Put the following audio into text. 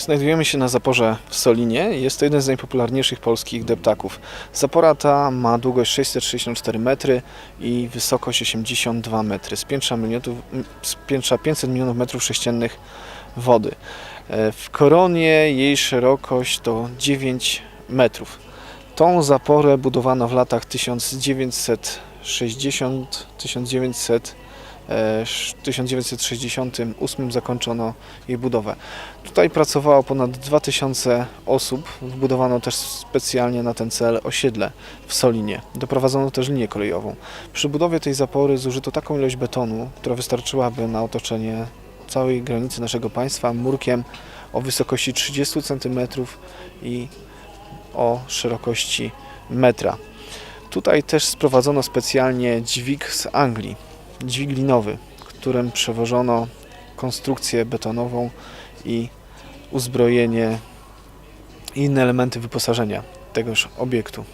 Znajdujemy się na zaporze w Solinie. Jest to jeden z najpopularniejszych polskich deptaków. Zapora ta ma długość 664 metry i wysokość 82 metry. Z piętrza, milionów, z piętrza 500 milionów metrów sześciennych wody. E, W koronie jej szerokość to 9 metrów. Tą zaporę budowano w latach 1960 1900 e, sz- 1968 zakończono jej budowę. Tutaj pracowało ponad 2000 osób. Wbudowano też specjalnie na ten cel osiedle w Solinie. Doprowadzono też linię kolejową. Przy budowie tej zapory zużyto taką ilość betonu, która wystarczyłaby na otoczenie całej granicy naszego państwa murkiem o wysokości 30 cm i o szerokości metra. Tutaj też sprowadzono specjalnie dźwig z Anglii, dźwig linowy, którym przewożono konstrukcję betonową i uzbrojenie i inne elementy wyposażenia tegoż obiektu.